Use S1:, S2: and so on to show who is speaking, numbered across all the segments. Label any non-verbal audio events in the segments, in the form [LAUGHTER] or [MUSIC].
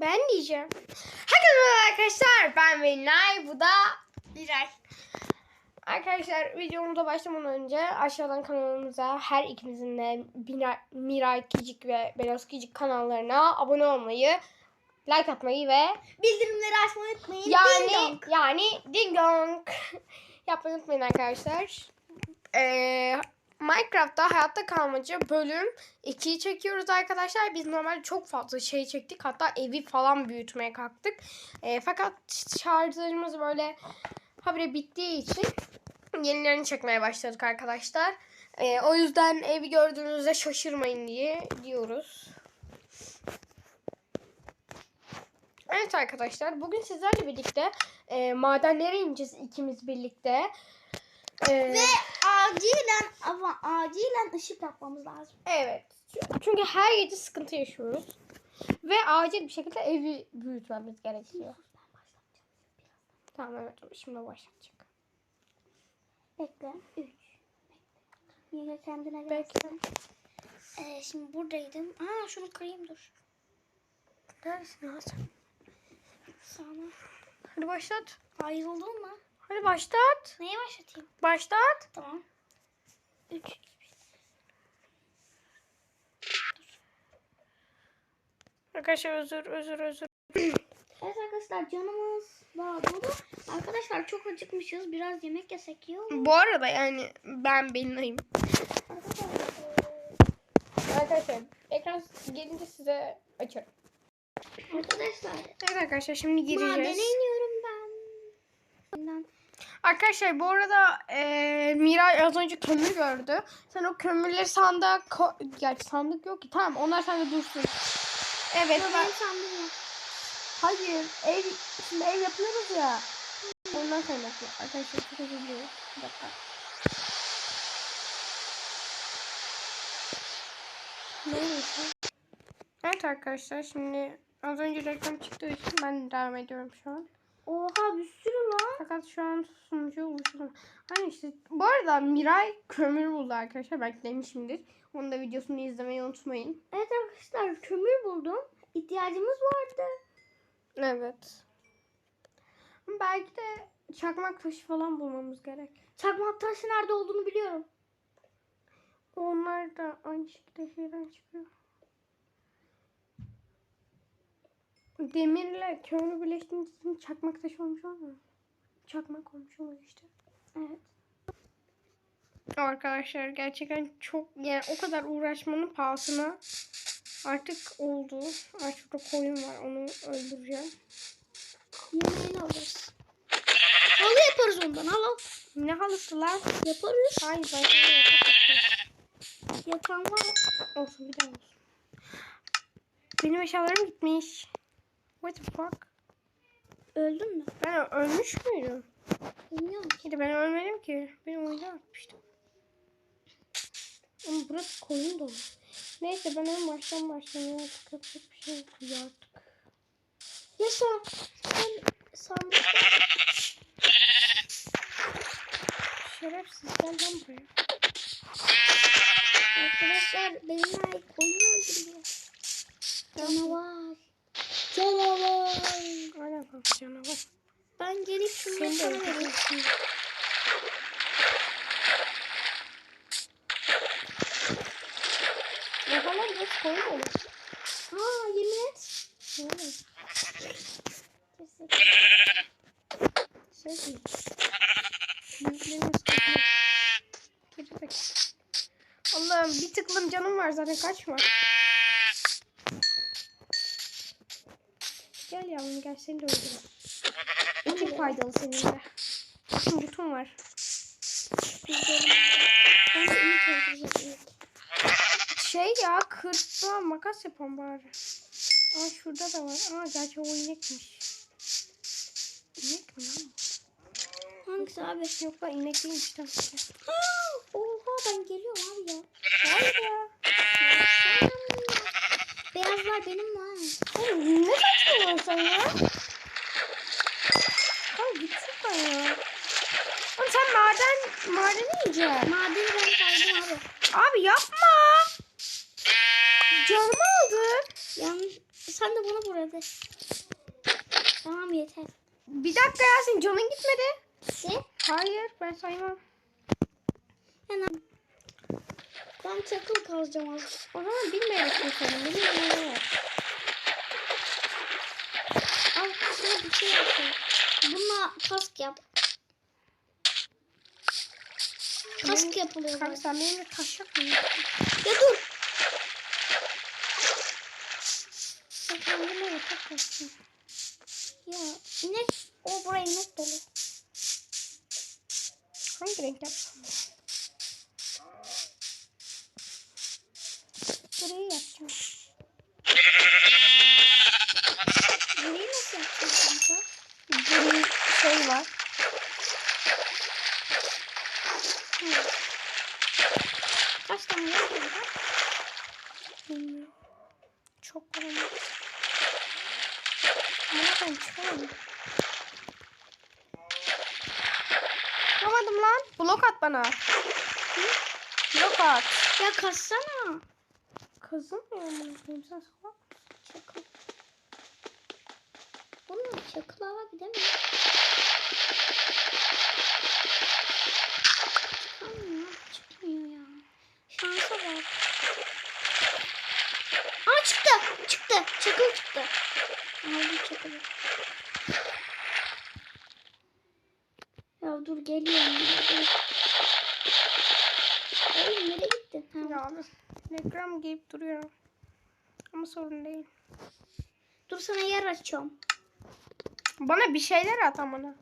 S1: Ben diyeceğim. Herkese arkadaşlar. Ben Velinay. Bu da Miray. Arkadaşlar videomuza başlamadan önce aşağıdan kanalımıza her ikimizin de Miray, Miray Kicik ve Belos Kicik kanallarına abone olmayı, like atmayı ve
S2: Bildirimleri açmayı unutmayın.
S1: yani
S2: Ding dong.
S1: yani ding dong [LAUGHS] yapmayı unutmayın arkadaşlar. Ee, Minecraft'ta hayatta kalmaca bölüm 2'yi çekiyoruz arkadaşlar. Biz normalde çok fazla şey çektik. Hatta evi falan büyütmeye kalktık. Ee, fakat şarjlarımız böyle habire bittiği için yenilerini çekmeye başladık arkadaşlar. Ee, o yüzden evi gördüğünüzde şaşırmayın diye diyoruz. Evet arkadaşlar bugün sizlerle birlikte e, madenlere ineceğiz ikimiz birlikte. E,
S2: Ve acilen ama acilen ışık yapmamız lazım.
S1: evet. Çünkü her gece sıkıntı yaşıyoruz. Ve acil bir şekilde evi büyütmemiz gerekiyor. Tamam evet şimdi başlayacak.
S2: Bekle. 3. Yine kendine gel.
S1: Bekle.
S2: Ee, şimdi buradaydım. Aa şunu kırayım dur.
S1: Neredesin Hasan?
S2: Sana.
S1: Hadi başlat.
S2: Ayrıldın mı?
S1: Hadi başlat.
S2: Neye başlatayım?
S1: Başlat.
S2: Tamam. 3.
S1: Arkadaşlar özür özür özür.
S2: Evet arkadaşlar canımız daha dolu. Arkadaşlar çok acıkmışız. Biraz yemek yesek iyi olur.
S1: Bu arada yani ben Belinay'ım.
S2: Arkadaşlar
S1: ekran gelince size açarım.
S2: arkadaşlar
S1: Evet arkadaşlar şimdi gireceğiz.
S2: madene. Ben-
S1: Arkadaşlar bu arada e, Miray az önce kömür gördü. Sen o kömürleri sandığa Gerçi sandık yok ki. Tamam onlar sende dursun. Evet.
S2: Yok,
S1: ben-
S2: yok.
S1: Hayır. Ev, şimdi ev yapıyoruz ya. Ondan kaynaklı. Arkadaşlar çok özür diliyorum. Bir dakika. Neyse. Evet arkadaşlar şimdi az önce reklam çıktığı için ben devam ediyorum şu an.
S2: Oha bir sürü lan.
S1: Fakat şu an sunucu oluşturma. Hani işte bu arada Miray kömür buldu arkadaşlar. Belki demişimdir. Onun da videosunu izlemeyi unutmayın.
S2: Evet arkadaşlar kömür buldum. İhtiyacımız vardı.
S1: Evet. Belki de çakmak taşı falan bulmamız gerek.
S2: Çakmak taşı nerede olduğunu biliyorum.
S1: Onlar da aynı şekilde şeyden çıkıyor. Demirle kömür birleştiğinde için çakmak taşı olmuş olmuyor mu? Çakmak olmuş oluyor işte.
S2: Evet.
S1: Arkadaşlar gerçekten çok yani o kadar uğraşmanın pahasına artık oldu. Ay şurada koyun var onu öldüreceğim.
S2: Yemeğini alırız. Halı yaparız ondan halı.
S1: Ne halısı lan?
S2: Yaparız.
S1: Hayır ben sana yapacağım.
S2: Yatan var.
S1: Olsun bir daha olsun. Benim eşyalarım gitmiş. What the fuck?
S2: Öldün mü?
S1: Ben ölmüş müydüm?
S2: Bilmiyorum.
S1: De ben ölmedim ki. Benim oyuna atmıştım. Ama burası koyun dolu. Neyse ben en baştan başlayayım. Artık yapacak bir şey yok ya artık.
S2: Yaşa. Sen sandık.
S1: Şerefsiz gel lan buraya.
S2: Arkadaşlar benimle koyun öldürüyor. Canavar. Canavar.
S1: Kanka canavar.
S2: Ben gelip
S1: de
S2: sana
S1: burası koyun dolu.
S2: Aa yemin et.
S1: Şey değil. Büyüklerimiz. Allah'ım bir tıklım canım var zaten kaçma. Gel yavrum gel seni de öldüreyim. Etin faydalı senin de. Bütün butun var.
S2: Ben de iyi öldüreceğim.
S1: Şey ya kırpma makas yapalım bari. Aa şurada da var. Aa gerçi o inekmiş. İnek mi lan? bu?
S2: Hangisi abi?
S1: Yok lan inek değilmiş ki.
S2: Oha ben geliyorum abi ya.
S1: Hayır ya.
S2: Beyazlar benim var.
S1: Oğlum ne saçmalıyorsun sen ya? Abi git şuradan ya. Oğlum sen maden, madeni yiyeceksin.
S2: Madeni ben kaldım abi.
S1: Abi yapma. Canımı aldı.
S2: Yanlış sen de bana vur hadi. Tamam yeter.
S1: Bir dakika ya senin canın gitmedi.
S2: Ne?
S1: Hayır ben saymam.
S2: Hemen. Ben çakıl kazacağım az.
S1: O zaman bilmeyerek keselim. Bilmeyerek.
S2: Al şuna bir şey yapayım. Bununla kask yap. Kask yapılıyor.
S1: Kanka sen benimle taş yapmıyorsun.
S2: Ya dur.
S1: Sen kendine yatak yapsın.
S2: Ya inek. O buraya inek dolu.
S1: Hangi renk yapsın? Burayı yapacağım.
S2: Burayı nasıl yapacağız kanka?
S1: Bunun şey var.
S2: Kaç tane var burada?
S1: Bilmiyorum. Çok var ama. Ama ben çıkamadım. Çıkamadım lan. Blok at bana. Blok at.
S2: Ya kaçsana.
S1: Kızım ya bunu sen salak.
S2: Çakıl. Bunu çakıl abi değil mi? Çıkamıyor. Çıkmıyor ya. Şansa bak. Aa çıktı. Çıktı. Çakıl çıktı. Aldım çakılı. Ya dur geliyorum. ya, dur. Oğlum nereye gittin? Ha,
S1: Ya Telegram giyip duruyorum. Ama sorun değil.
S2: Dur sana yer açıyorum.
S1: Bana bir şeyler at amına.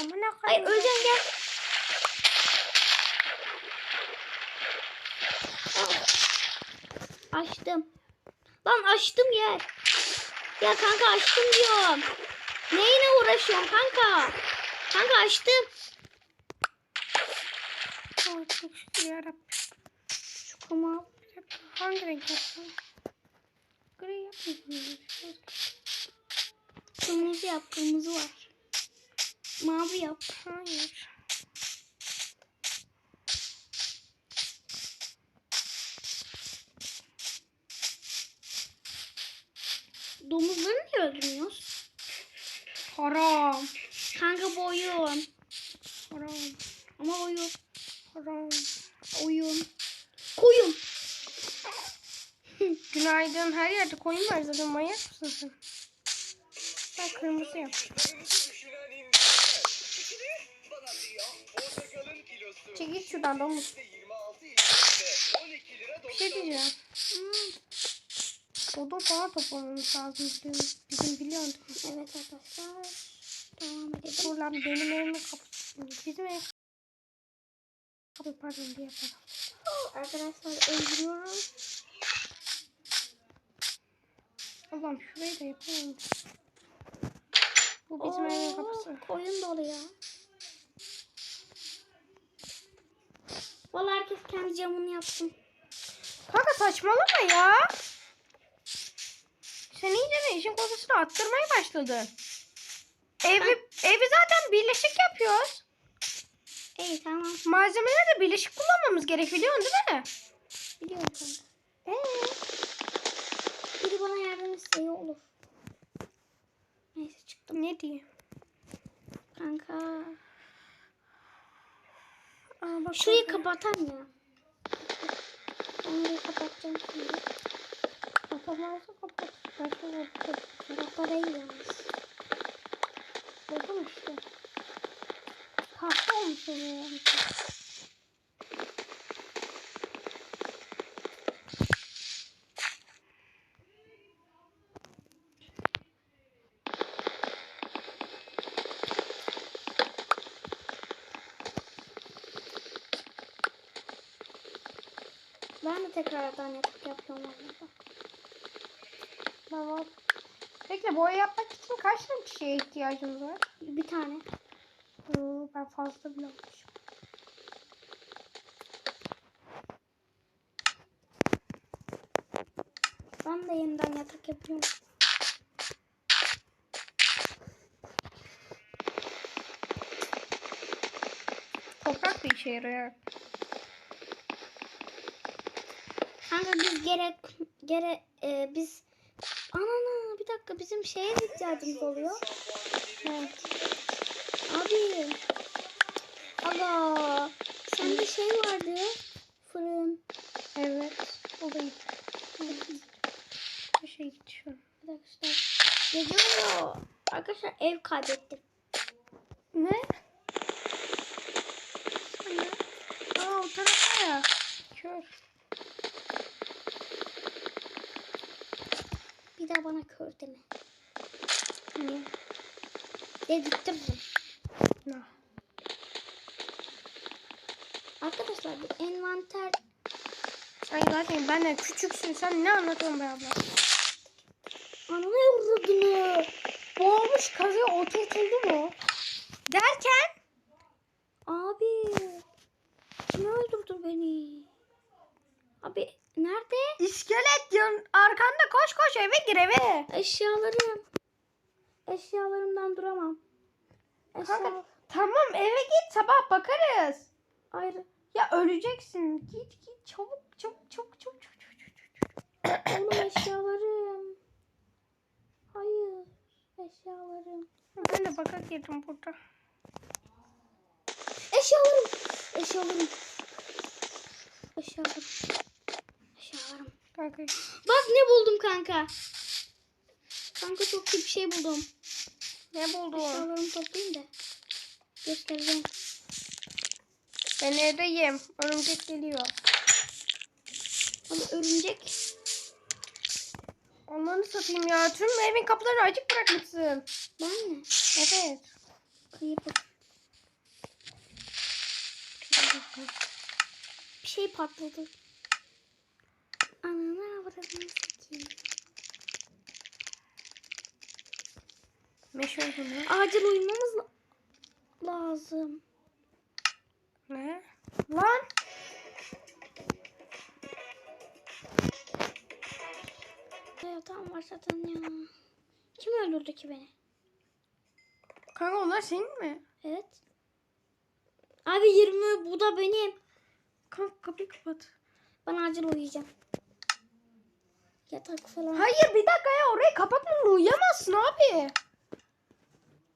S1: Amına
S2: Hayır. Özcan gel. Açtım. Lan açtım yer. Ya kanka açtım diyorum. Neyine uğraşıyorsun kanka? Kanka açtım.
S1: Ay, çok şükür yarabbim. Dakika, Hangi renk yapsam? Gri yapmayayım.
S2: Kırmızı yap. Kırmızı var. Mavi yap.
S1: Hayır.
S2: Domuzları niye öldürmüyoruz?
S1: Haram.
S2: Kanka bu oyun.
S1: Haram.
S2: Ama oyun.
S1: Haram.
S2: Oyun. Koyun.
S1: Günaydın. Her yerde koyun var zaten. Manyak mısın sen? Ben kırmızı
S3: kilosu.
S1: Çekil şuradan domuz.
S3: 26 ilçesinde 12 lira
S1: Bir şey
S3: 90
S1: diyeceğim. Hmm. Odun falan toplamamız lazım. Bizim, bizim biliyorsun.
S2: Evet arkadaşlar. Devam edelim.
S1: Dur lan benim evimin kapısı. Bizim ev kapı pardon diye yapalım.
S2: Arkadaşlar öldürüyorum.
S1: Allah'ım şurayı da yapalım. Bu bizim evin
S2: Oo,
S1: kapısı.
S2: Koyun dolu ya. Vallahi herkes kendi camını yapsın.
S1: Kanka saçmalama ya. Sen iyice ne işin kodasını attırmaya başladın. Evi, evi zaten birleşik yapıyoruz.
S2: İyi tamam.
S1: Malzemeleri de birleşik kullanmamız gerek biliyorsun değil mi?
S2: Biliyorum kanka.
S1: Ee,
S2: Biri bana yardım etse iyi olur. Neyse çıktım.
S1: ne diyeyim?
S2: Kanka.
S1: Aa, bak
S2: Şurayı kapatan ya. Orayı kapatacağım şimdi.
S1: Kapamazsa kapat. Şöyle kapatayım.
S2: Kapata değil yalnız.
S1: Buldum işte. Yani.
S2: Ben de tekrardan yatak yapıyorum orada.
S1: Tamam. Peki boya yapmak için kaç tane kişiye ihtiyacımız var?
S2: Bir tane.
S1: Fazla bile almışım.
S2: Ben de yeniden yatak yapıyorum.
S1: Toprak da işe yarıyor.
S2: Kanka biz gerek gerek e, biz Anana bir dakika bizim şeye ihtiyacımız oluyor. Evet. Abi. Aga. Sende şey vardı. Fırın.
S1: Evet. O da gitti. Bir şey gitti şu an.
S2: Arkadaşlar. Geliyor. Arkadaşlar ev kaybettim.
S1: Ne? Aa o tarafa ya. Kör.
S2: Bir daha bana kör deme.
S1: Niye?
S2: Dedirtirim.
S1: Ne?
S2: Arkadaşlar bu envanter
S1: Sen zaten benden küçüksün. Sen ne anlatıyorsun be abla?
S2: ananı vurdunu.
S1: Boğulmuş kazıya oturtuldu mu? Derken?
S2: Abi. Kim öldürdü beni? Abi nerede?
S1: İskelet yan arkanda koş koş eve gir eve.
S2: Eşyalarım. Eşyalarımdan duramam. Eşya...
S1: Kanka tamam eve git sabah bakarız.
S2: Ayrı.
S1: Ya öleceksin. Git git çabuk çabuk çabuk çabuk çabuk.
S2: Oğlum [COUGHS] eşyalarım. Hayır. Eşyalarım.
S1: Ben de baka girdim burada.
S2: Eşyalarım. Eşyalarım. Eşyalarım. Eşyalarım.
S1: Kanka.
S2: Bak ne buldum kanka. Kanka çok iyi bir şey buldum.
S1: Ne buldun?
S2: Eşyalarımı toplayayım da. Göstereceğim.
S1: Ben evdeyim. Örümcek geliyor.
S2: Ama örümcek.
S1: Onları satayım ya. Tüm evin kapılarını açık bırakmışsın.
S2: Ben mi?
S1: Evet.
S2: Bir şey patladı. Ananı avradını sikeyim.
S1: Meşhur bunu.
S2: Acil uyumamız la- lazım.
S1: Ne? Lan.
S2: Hayatım var zaten ya. Kim öldürdü ki beni?
S1: Kanka onlar senin mi?
S2: Evet. Abi 20 bu da benim.
S1: Kanka kapıyı kapat.
S2: Ben acil uyuyacağım. Yatak falan.
S1: Hayır bir dakika ya orayı kapatmadan uyuyamazsın abi.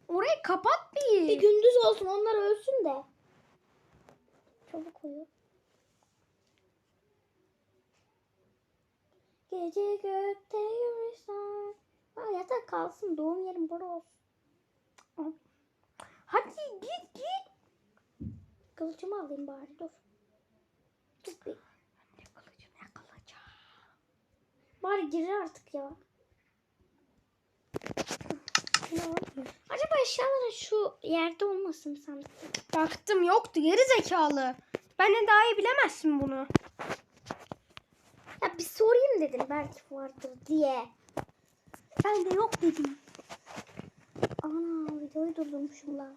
S1: Orayı kapat bir.
S2: Bir gündüz olsun onlar ölsün de. Çabuk uyu. Gece gökte yürüsen. Aa, yatak kalsın doğum yerim burada olsun.
S1: Hadi git git.
S2: Kılıcımı alayım bari dur. Dur bir.
S1: Ne kılıcı ne kılıcı.
S2: Bari girir artık ya. Acaba eşyaların şu yerde olmasın sandıkta?
S1: Baktım yoktu geri zekalı. Benden daha iyi bilemezsin bunu.
S2: Ya bir sorayım dedim belki vardır diye.
S1: Sen de yok dedim.
S2: Ana videoyu durdurmuşum lan.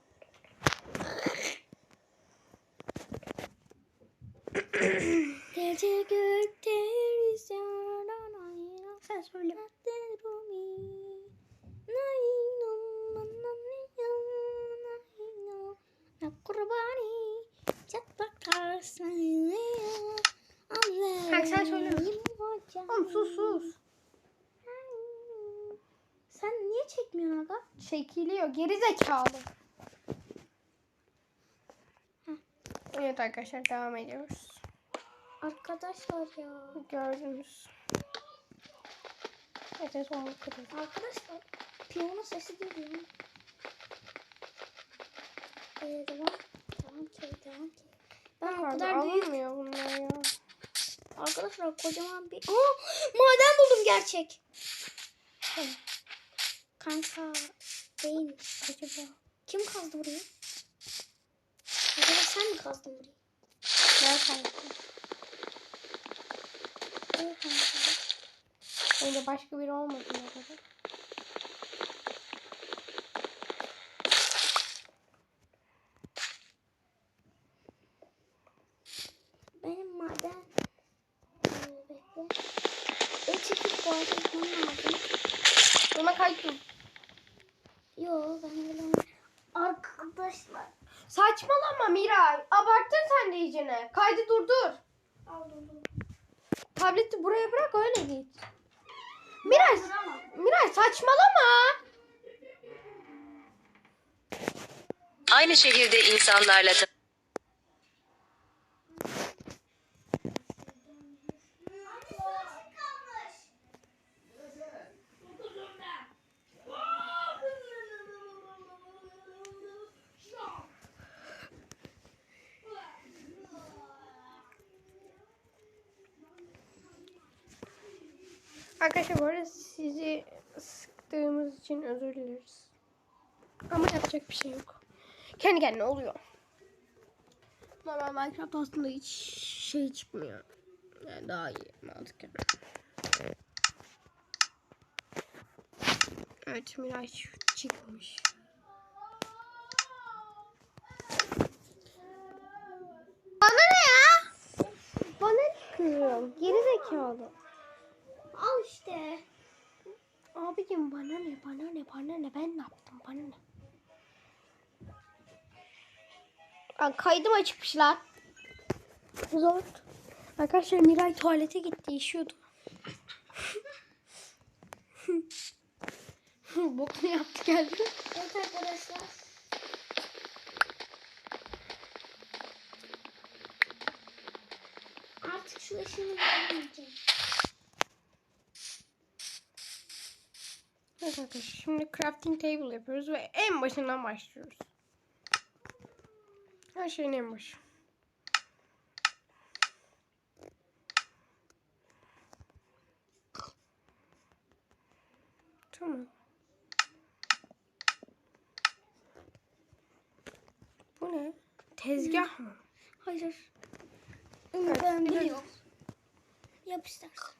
S2: Gece gökte
S1: Sen söyle.
S2: Kurbani çat bakarsın
S1: Kanka sen söyle. Oğlum sus sus.
S2: Sen niye çekmiyorsun aga?
S1: Çekiliyor geri zekalı. Evet arkadaşlar devam ediyoruz.
S2: Arkadaşlar ya.
S1: Gördünüz. Evet onu kırdım.
S2: Arkadaşlar piyano sesi geliyor. Ee, devam. Ki, devam ki. Ben o kadar büyük.
S1: Bunlar ya.
S2: Arkadaşlar kocaman bir... Aa, maden buldum gerçek. Kanka değilmiş acaba. Kim kazdı burayı? Acaba sen mi kazdın burayı?
S1: Kanka.
S2: Evet kanka.
S1: Öyle başka biri olmadı ne kadar.
S2: Benim maden... Ee, bekle. E gitmem lazım.
S1: Ona kayıttım.
S2: Yo ben öyle Arkadaşlar.
S1: Saçmalama Miray. Abarttın sen de iyicene. Kaydı durdur.
S2: Al dur dur.
S1: Tableti buraya bırak öyle git. Miray. Miray saçmalama.
S4: Aynı şehirde insanlarla ta-
S1: Arkadaşlar bu arada sizi sıktığımız için özür dileriz. Ama yapacak bir şey yok. Kendi kendine oluyor. Normal Minecraft aslında hiç şey çıkmıyor. Yani daha iyi mantıken. Evet Miraç çıkmış. Bana ne ya? Bana ne kızım? Geri zekalı.
S2: İşte.
S1: Abicim bana ne bana ne bana ne ben ne yaptım bana ne? Aa, kaydım açıkmış lan. Zor. Arkadaşlar Miray tuvalete gitti işiyordu. [LAUGHS] Bokunu yaptı geldi.
S2: Evet arkadaşlar. Artık şu ışını vermeyeceğim.
S1: Evet arkadaşlar [LAUGHS] şimdi crafting table yapıyoruz ve en başından başlıyoruz. Her şeyin en başı. Tamam. Bu ne? Tezgah mı?
S2: Hayır.
S1: Evet,
S2: ben
S1: biliyorum.
S2: biliyorum. Yap istersen.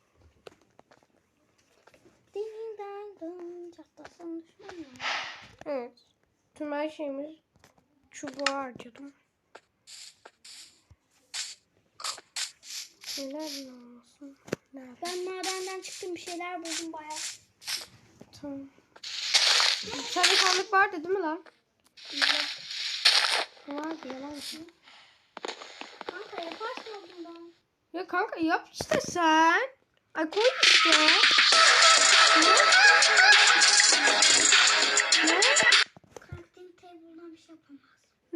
S2: Ding dang dong. Çatlasın düşman mı?
S1: Evet. Tüm her şeyimiz çubuğa harcadım. Neler olmasın? Nerede?
S2: Ben madenden çıktım bir şeyler buldum baya.
S1: Tamam. Sen sandık vardı değil mi lan? Vardı yalan mı?
S2: Kanka yaparsın bundan.
S1: Ya kanka yap işte sen. Ay koy işte.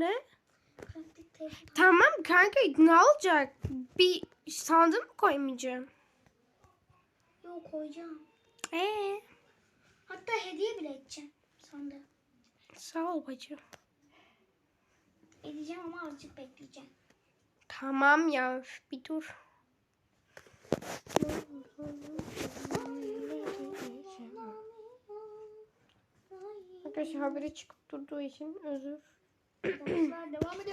S1: Ne? Tamam kanka ne olacak? Bir sandık mı koymayacağım?
S2: Yok koyacağım.
S1: Ee,
S2: Hatta hediye bile edeceğim sandığı.
S1: sağ ol bacım.
S2: Edeceğim ama azıcık bekleyeceğim.
S1: Tamam ya bir dur. Arkadaşlar haberi çıkıp durduğu için özür.
S2: Arkadaşlar devam edelim.